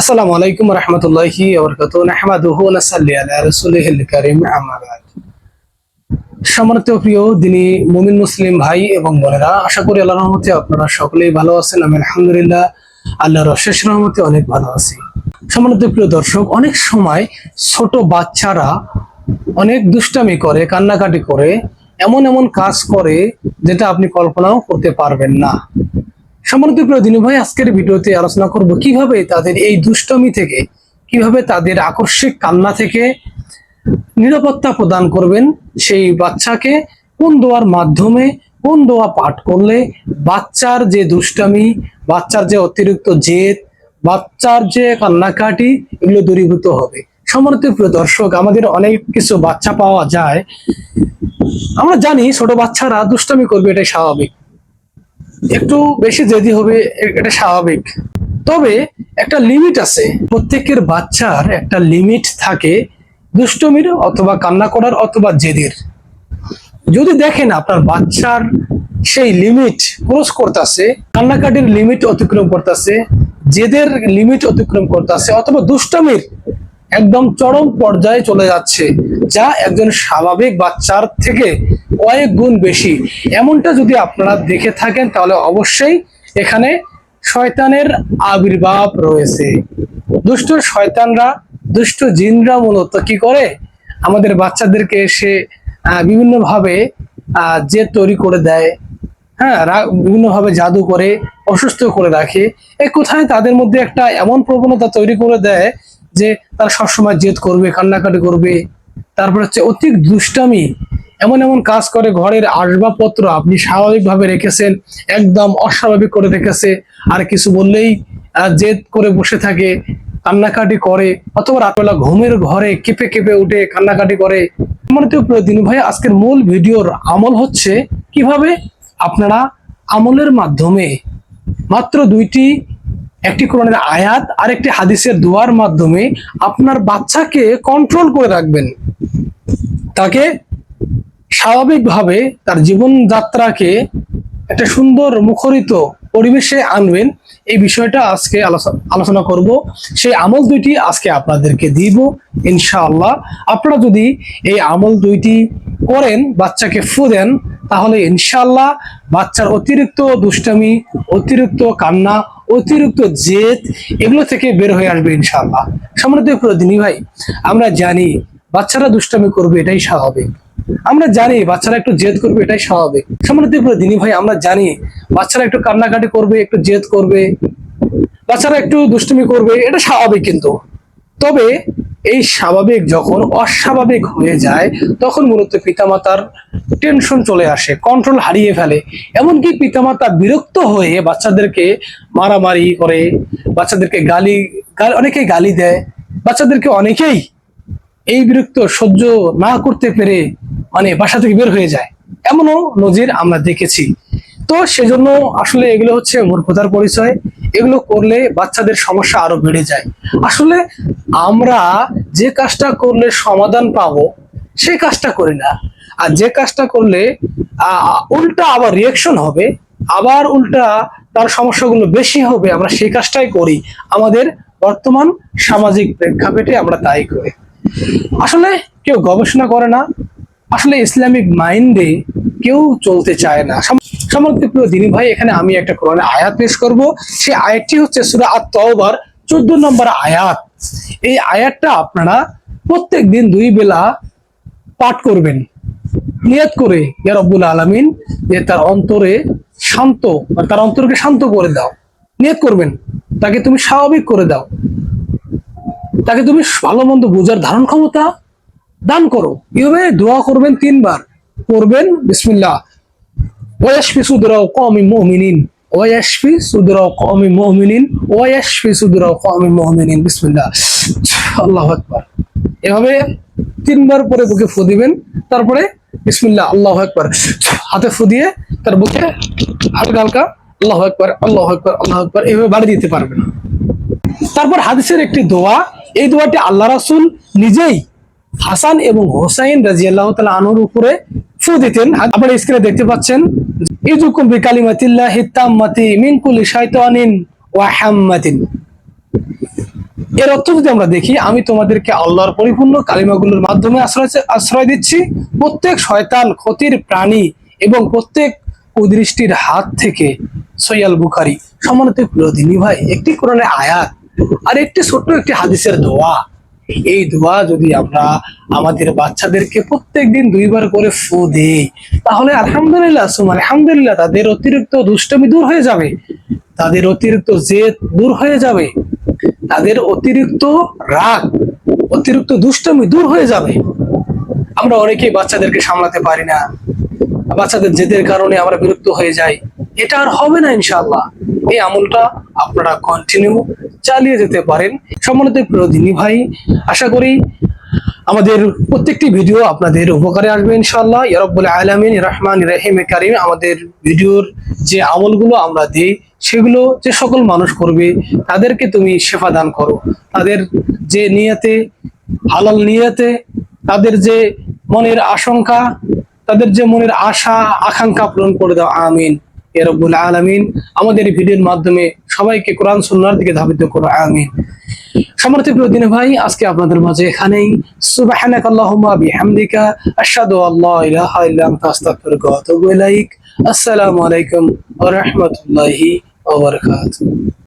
আসসালামু আলাইকুম রহমতুল্লাহি ওয়া নাসাল্লি আলা রাসূলিহিল কারীম, আম্মা বাদ। সম্মানিত প্রিয় দিনী মুমিন মুসলিম ভাই এবং বোনেরা, আশা করি আল্লাহর রহমতে আপনারা সকলেই ভালো আছেন। আমি আলহামদুলিল্লাহ, আল্লাহর অশেষ রহমতে অনেক ভালো আছি। সম্মানিত প্রিয় দর্শক, অনেক সময় ছোট বাচ্চারা অনেক দুষ্টামি করে, কান্নাকাটি করে, এমন এমন কাজ করে যেটা আপনি কল্পনাও করতে পারবেন না। সম্মানিত ভাই, আজকের ভিডিওতে আলোচনা করব কীভাবে তাদের এই দুষ্টমি থেকে, কীভাবে তাদের আকস্মিক কান্না থেকে নিরাপত্তা প্রদান করবেন সেই বাচ্চাকে, কোন দোয়ার মাধ্যমে, কোন দোয়া পাঠ করলে বাচ্চার যে দুষ্টামি, বাচ্চার যে অতিরিক্ত জেদ, বাচ্চার যে কান্নাকাটি, এগুলো দূরীভূত হবে। সম্মানিত প্রিয় দর্শক, আমাদের অনেক কিছু বাচ্চা পাওয়া যায়। আমরা জানি ছোট বাচ্চারা দুষ্টামি করবে, এটাই স্বাভাবিক। একটু বেশি জেদি হবে এটা স্বাভাবিক। তবে একটা লিমিট আছে। প্রত্যেকের বাচ্চার একটা লিমিট থাকে দুষ্টমির অথবা কান্না করার অথবা জেদের। যদি দেখেন আপনার বাচ্চার সেই লিমিট ক্রস করতেছে, কান্নাকাটির লিমিট অতিক্রম করতেছে, জেদের লিমিট অতিক্রম করতেছে, অথবা দুষ্টমির একদম চরম পর্যায়ে চলে যাচ্ছে, যা একজন স্বাভাবিক বাচ্চার থেকে কয়েক গুণ বেশি। এমনটা যদি আপনারা দেখে থাকেন, তাহলে অবশ্যই এখানে শয়তানের আবির্ভাব রয়েছে। দুষ্ট শয়তানরা, দুষ্ট জিনরা মূলত কি করে? আমাদের বাচ্চাদেরকে এসে বিভিন্ন ভাবে যে তৈরি করে দেয় হ্যাঁ বিভিন্ন ভাবে জাদু করে, অসুস্থ করে রাখে। এই কোথায় তাদের মধ্যে একটা এমন প্রবণতা তৈরি করে দেয় যে তারা সবসময় জেদ করবে, কান্নাকাটি করবে। তারপর হচ্ছে অতি দুষ্টামি। এমন এমন কাজ করে, ঘরের আসবাবপত্র আপনি স্বাভাবিকভাবে রেখেছেন, একদম অস্বাভাবিক করে রেখেছে। আর কিছু বললেই জেদ করে বসে থাকে, কান্নাকাটি করে, অথবা রাতবেলা ঘুমের ঘরে কেঁপে কেঁপে উঠে কান্নাকাটি করে। প্রিয় দিনু ভাই, আজকের মূল ভিডিওর আমল হচ্ছে, কীভাবে আপনারা আমলের মাধ্যমে মাত্র দুইটি একটি কোরআনের আয়াত আর একটি হাদিসের দোয়ার মাধ্যমে আপনার বাচ্চাকে কন্ট্রোল করে রাখবেন। তাকে স্বাভাবিকভাবে তার জীবনযাত্রাকে একটা সুন্দর মুখরিত পরিবেশে আনবেন। এই বিষয়টা আজকে আলোচনা- করব। সেই আমল দুইটি আজকে আপনাদেরকে দিব, ইনশাআল্লাহ। আপনারা যদি এই আমল দুইটি করেন, বাচ্চাকে ফু দেন, তাহলে ইনশাআল্লাহ বাচ্চার অতিরিক্ত দুষ্টামি, অতিরিক্ত কান্না অতিরিক্ত জেদ এগুলো থেকে বের হয়ে আসবে ইনশাআল্লাহ। সম্মানিত প্রদিনী ভাই, আমরা জানি বাচ্চারা দুষ্টামি করবে, এটাই স্বাভাবিক। আমরা জানি বাচ্চারা একটু জেদ করবে, এটাই স্বাভাবিক। সম্মানিত দিনী ভাই, আমরা জানি বাচ্চারা একটু কান্নাকাটি করবে, একটু জেদ করবে, বাচ্চারা একটু দুষ্টুমি করবে, এটা স্বাভাবিক কিন্তু। তবে এই স্বাভাবিক যখন অস্বাভাবিক হয়ে যায়, তখন মূলত পিতামাতার টেনশন চলে আসে কন্ট্রোল হারিয়ে ফেলে। এমনকি পিতামাতা বিরক্ত হয়ে বাচ্চাদেরকে মারামারি করে, বাচ্চাদেরকে গালি, অনেকেই গালি দেয়, বাচ্চাদেরকে অনেকেই এই বিরক্ত সহ্য না করতে পেরে মানে বাসা থেকে বের হয়ে যায়। এমনও নজির আমরা দেখেছি। তো সেজন্য আসলে এগুলো হচ্ছে মূর্খতার পরিচয়। এগুলো করলে বাচ্চাদের সমস্যা আরও বেড়ে যায়। আসলে আমরা যে কাজটা করলে সমাধান পাবো সেই কাজটা করি না। আর যে কাজটা করলে উল্টা আবার রিয়েকশন হবে, আবার উল্টা তার সমস্যাগুলো বেশি হবে, আমরা সেই কাজটাই করি। আমাদের বর্তমান সামাজিক প্রেক্ষাপটে আমরা তাই করি। আসলে কেউ গবেষণা করে না, আসলে ইসলামিক মাইন্ডে কেউ চলতে চায় না। সম্মানিত প্রিয় দিনী ভাই, এখানে আমি একটা কোরআনে আয়াত পেশ করব। সেই আয়াতটি হচ্ছে সূরা আত-তাওবার 14 নম্বর আয়াত। এই আয়াতটা আপনারা প্রত্যেক দিন দুই বেলা পাঠ করবেন। নিয়ত করে, ইয়া রব্বুল আলামিন, যে তার অন্তরে শান্ত তার অন্তরকে শান্ত করে দাও। নিয়ত করবেন। তাকে তুমি স্বাভাবিক করে দাও। তাকে তুমি ভালো মন্দ বোঝার ধারণ ক্ষমতা দান করো। কীভাবে দোয়া করবেন তিনবার। করবেন বিসমিল্লাহ। ওয়াশফি সুদরাও কওমি মুমিনিন। ওয়াশফি সুদরাও কওমি মুমিনিন। ওয়াশফি সুদরাও কওমি মুমিনিন। বিসমিল্লাহ। আল্লাহু আকবার। এভাবে তিনবার পরে বুকে ফু দিবেন, তারপরে বিসমিল্লাহ, আল্লাহু আকবার। হাতে ফু দিয়ে তার বুকে হালকা হালকা, আল্লাহু আকবার আল্লাহু আকবার আল্লাহু আকবার এভাবে বাড়ি দিতে পারবেন। তারপর হাদিসের একটি দোয়া, এই দোয়াটি আল্লাহ রাসূল নিজেই হাসান এবং হোসাইন রাজিয়াল্লাহু তাআলা আনহুর উপরে ফু দিতেন। আপনারা স্ক্রিনে দেখতে পাচ্ছেন ইজুকুম ওয়া হাম্মাতিন। এর অর্থ যদি আমরা দেখি, আমি তোমাদেরকে আল্লাহর পরিপূর্ণ কালিমাগুলোর মাধ্যমে আশ্রয় আশ্রয় দিচ্ছি। প্রত্যেক শয়তান, ক্ষতির প্রাণী এবং প্রত্যেক কুদৃষ্টির হাত থেকে সৈয়াল বুখারি। সম্মানিত প্রিয়দিনী ভাই, একটি কোরআনের আয়াত আর একটি ছোট্ট একটি হাদিসের দোয়া। এই দোয়া যদি আমরা আমাদের বাচ্চাদেরকে প্রত্যেক দিন দুইবার করে ফু দেই, তাহলে আলহামদুলিল্লাহ, সুম, আলহামদুলিল্লাহ, তাদের অতিরিক্ত দুষ্টমি দূর হয়ে যাবে। তাদের অতিরিক্ত জেদ দূর হয়ে যাবে। তাদের অতিরিক্ত রাগ, অতিরিক্ত দুষ্টমি দূর হয়ে যাবে। আমরা অনেকেই বাচ্চাদেরকে সামলাতে পারি না। বাচ্চাদের জেদের কারণে আমরা বিরক্ত হয়ে যাই। এটা আর হবে না ইনশাআল্লাহ। এই আমলটা আপনারা কন্টিনিউ চালিয়ে যেতে পারেন। সম্মানিত প্রিয়দিনী ভাই, আশা করি আমাদের প্রত্যেকটি ভিডিও আপনাদের উপকারে আসবে ইনশাল্লাহ ইয়ারব্বুল আলামিন রহমান রহিম কারিম, আমাদের ভিডিওর যে আমলগুলো আমরা দিই, সেগুলো যে সকল মানুষ করবে, তাদেরকে তুমি শেফা দান করো। তাদের যে নিয়তে, হালাল নিয়তে, তাদের যে মনের আশঙ্কা, তাদের যে মনের আশা, আকাঙ্ক্ষা পূরণ করে দাও। আমিন। রব্বুল আলমিন আমাদের ভিডিওর মাধ্যমে সবাইকে কোরআন সুন্নার দিকে ধাবিত করো, আমিন। সমর্থিত দিন ভাই, আজকে আপনাদের মাঝে এখানেই সুবাহানাক আল্লাহুম্মা বিহামদিকা, আশহাদু আল্লা ইলাহা ইল্লা আনতা, আস্তাগফিরুকা ওয়া আসসালামু আলাইকুম ওয়া রাহমাতুল্লাহি ওয়া বারাকাতুহু।